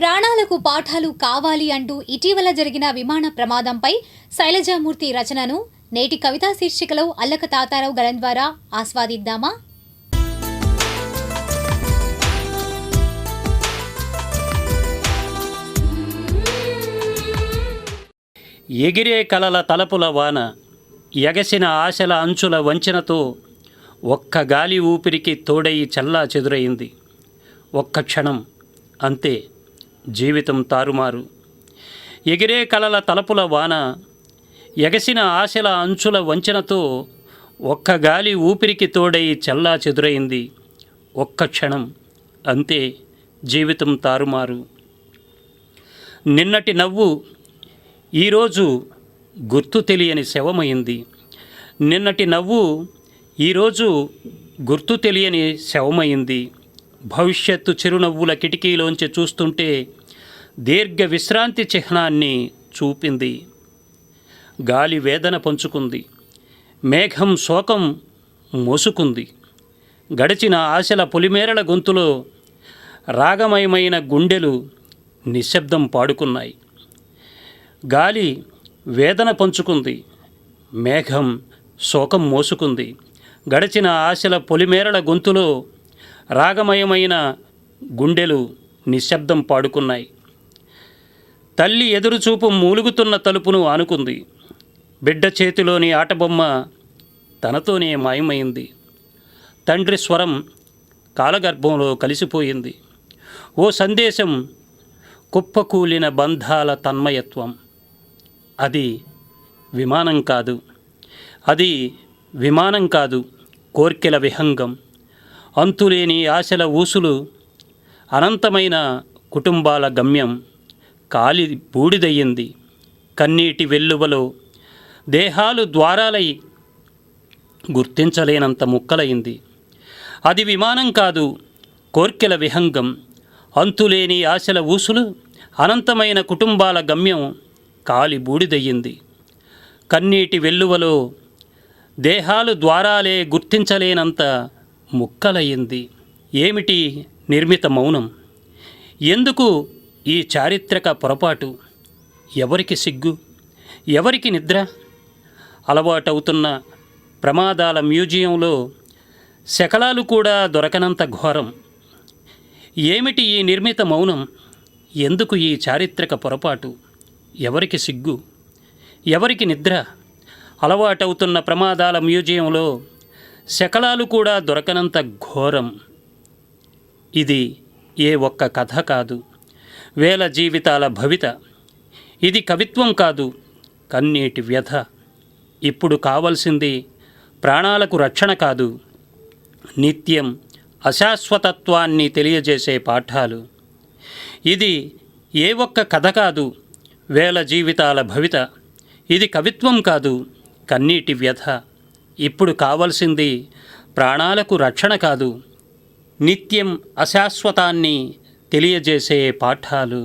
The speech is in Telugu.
ప్రాణాలకు పాఠాలు కావాలి అంటూ ఇటీవల జరిగిన విమాన ప్రమాదంపై శైలజామూర్తి రచనను నేటి కవితా శీర్షికలో అల్లక తాతారావు గలం ద్వారా ఆస్వాదిద్దామా? ఎగిరే కలల తలపుల వాన ఎగసిన ఆశల అంచుల వంచనతో ఒక్క గాలి ఊపిరికి తోడయి చల్లా చెదురైంది. ఒక్క క్షణం అంతే. జీవితం తారుమారు. ఎగిరే కలల తలపుల వాన ఎగసిన ఆశల అంచుల వంచనతో ఒక్క గాలి ఊపిరికి తోడై చల్లా చెదురైంది. ఒక్క క్షణం అంతే జీవితం తారుమారు. నిన్నటి నవ్వు ఈరోజు గుర్తు తెలియని శవమైంది. నిన్నటి నవ్వు ఈరోజు గుర్తు తెలియని శవమైంది. భవిష్యత్తు చిరునవ్వుల కిటికీలోంచి చూస్తుంటే దీర్ఘ విశ్రాంతి చిహ్నాన్ని చూపింది. గాలి వేదన పంచుకుంది. మేఘం శోకం మోసుకుంది. గడిచిన ఆశల పొలిమేరల గొంతులో రాగమయమైన గుండెలు నిశ్శబ్దం పాడుకున్నాయి. గాలి వేదన పంచుకుంది. మేఘం శోకం మోసుకుంది. గడిచిన ఆశల పొలిమేరల గొంతులో రాగమయమైన గుండెలు నిశ్శబ్దం పాడుకున్నాయి. తల్లి ఎదురుచూపు మూలుగుతున్న తలుపును ఆనుకుంది. బిడ్డ చేతిలోని ఆటబొమ్మ తనతోనే మాయమైంది. తండ్రి స్వరం కాలగర్భంలో కలిసిపోయింది. ఓ సందేశం కుప్పకూలిన బంధాల తన్మయత్వం. అది విమానం కాదు. అది విమానం కాదు కోర్కెల విహంగం. అంతులేని ఆశల ఊసులు అనంతమైన కుటుంబాల గమ్యం. కాలి బూడిదయ్యింది. కన్నీటి వెల్లువలో దేహాలు ద్వారాలై గుర్తించలేనంత ముక్కలైంది అది విమానం కాదు కోర్కెల విహంగం. అంతులేని ఆశల ఊసులు అనంతమైన కుటుంబాల గమ్యం కాలి బూడిదయ్యింది. కన్నీటి వెల్లువలో దేహాలు ద్వారాలే గుర్తించలేనంత ముక్కలయ్యింది. ఏమిటి నిర్మిత మౌనం? ఎందుకు ఈ చారిత్రక పొరపాటు ఎవరికి సిగ్గు? ఎవరికి నిద్ర? అలవాటవుతున్న ప్రమాదాల మ్యూజియంలో శకలాలు కూడా దొరకనంత ఘోరం. ఏమిటి ఈ నిర్మిత మౌనం? ఎందుకు ఈ చారిత్రక పొరపాటు? ఎవరికి సిగ్గు? ఎవరికి నిద్ర? అలవాటవుతున్న ప్రమాదాల మ్యూజియంలో శకలాలు కూడా దొరకనంత ఘోరం. ఇది ఏ ఒక్క కథ కాదు. వేల జీవితాల భవిత. ఇది కవిత్వం కాదు కన్నీటి వ్యధ. ఇప్పుడు కావలసింది ప్రాణాలకు రక్షణ కాదు నిత్యం అశాశ్వతత్వాన్ని తెలియజేసే పాఠాలు. ఇది ఏ ఒక్క కథ కాదు వేల జీవితాల భవిత. ఇది కవిత్వం కాదు కన్నీటి వ్యధ. ఇప్పుడు కావలసింది ప్రాణాలకు రక్షణ కాదు నిత్యం అశాశ్వతాన్ని తెలియజేసే పాఠాలు